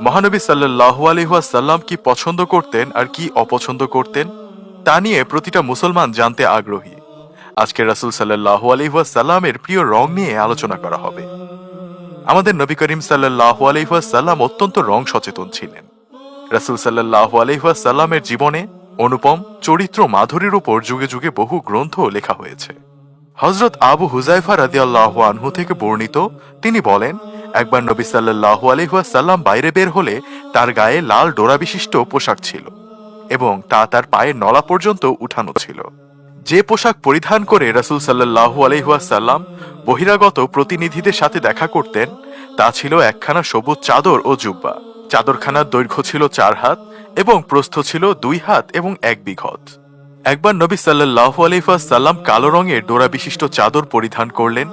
মহানবী সাল্লাহু আলহাসাল্লাম কি পছন্দ করতেন আর কি অপছন্দ করতেন, তা নিয়ে প্রতিটা মুসলমান জানতে আগ্রহী। আজকে রাসুল সাল্লাহু আলহাসাল্লামের প্রিয় রং নিয়ে আলোচনা করা হবে। আমাদের নবী করিম সাল্লাহু আলহাসাল্লাম অত্যন্ত রং সচেতন ছিলেন। রাসুল সাল্লাহু আলহাসাল্লামের জীবনে অনুপম, চরিত্র, মাধুরীর উপর যুগে যুগে বহু গ্রন্থ লেখা হয়েছে। হজরত আবু হুজাইফা রাদিয়াল্লাহু আনহু থেকে বর্ণিত, তিনি বলেন একবার নবী সাল্লাল্লাহু আলহাসাল্লাম বাইরে বের হলে তার গায়ে লাল ডোরা বিশিষ্ট পোশাক ছিল এবং তা তার পায়ের নলা পর্যন্ত উঠানো ছিল। যে পোশাক পরিধান করে রাসূল সাল্লাল্লাহু আলহাসাল্লাম বহিরাগত প্রতিনিধিদের সাথে দেখা করতেন, তা ছিল একখানা সবুজ চাদর ও জুব্বা। চাদরখানার দৈর্ঘ্য ছিল চার হাত এবং প্রস্থ ছিল দুই হাত এবং এক বিঘত। একবার নবী সাল্লাহ আলিফাসাল্লাম কালো রঙের ডোরা বিশিষ্ট চাদর পরিধান করলেন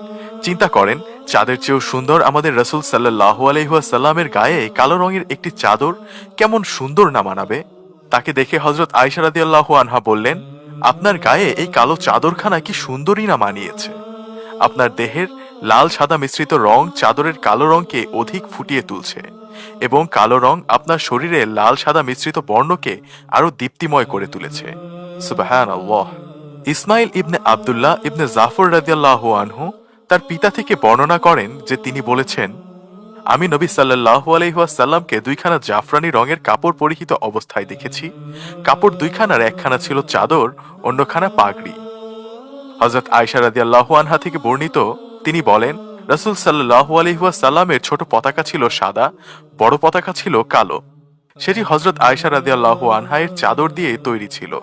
চিন্তা করেন, চাঁদের চেয়েও সুন্দর আমাদের রসুল সাল্লাহ আলহাসাল্লামের গায়ে কালো রঙের একটি চাদর কেমন সুন্দর না মানাবে? তাকে দেখে হজরত আয়সারাদি আল্লাহ আনহা বললেন, আপনার গায়ে এই কালো চাদরখানা কি সুন্দরই না মানিয়েছে? আপনার দেহের লাল সাদা মিশ্রিত রং চাদরের কালো রংকে অধিক ফুটিয়ে তুলছে এবং কালো রং আপনার শরীরে লাল সাদা মিশ্রিত বর্ণকে আরও দীপ্তিময় করে তুলেছে। ইসমাইল ইবনে আবদুল্লাহ ইবনে জাফর রাদিয়াল্লাহ আনহু তার পিতা থেকে বর্ণনা করেন যে তিনি বলেছেন, আমি নবী সাল্লাহু আলহাসাল্লামকে দুইখানা জাফরানি রঙের কাপড় পরিহিত অবস্থায় দেখেছি। কাপড় দুইখানার একখানা ছিল চাদর, অন্যখানা পাগড়ি। হজরত আয়সা রাদিয়াল্লাহু আনহা থেকে বর্ণিত, তিনি বলেন, রসুল সাল্লাহু আলহাসাল্লামের ছোট পতাকা ছিল সাদা, বড় পতাকা ছিল কালো। সেটি হজরত আয়সা রাদিয়াল্লাহু আনহায়ের চাদর দিয়ে তৈরি ছিল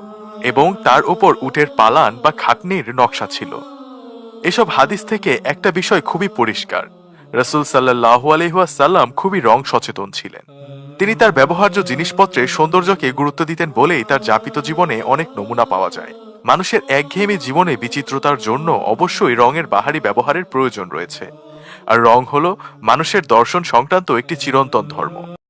এবং তার উপর উটের পালান বা খাটনির নকশা ছিল। এসব হাদিস থেকে একটা বিষয় খুবই পরিষ্কার। রসুল সাল্লাহু আলহাসাল্লাম খুবই রং সচেতন ছিলেন। তিনি তার ব্যবহার্য জিনিসপত্রের সৌন্দর্যকে গুরুত্ব দিতেন বলেই তার যাপিত জীবনে অনেক নমুনা পাওয়া যায়। মানুষের একঘেয়েমি জীবনে বিচিত্রতার জন্য অবশ্যই রঙের বাহারি ব্যবহারের প্রয়োজন রয়েছে। আর রং হলো মানুষের দর্শন সংক্রান্ত একটি চিরন্তন ধর্ম।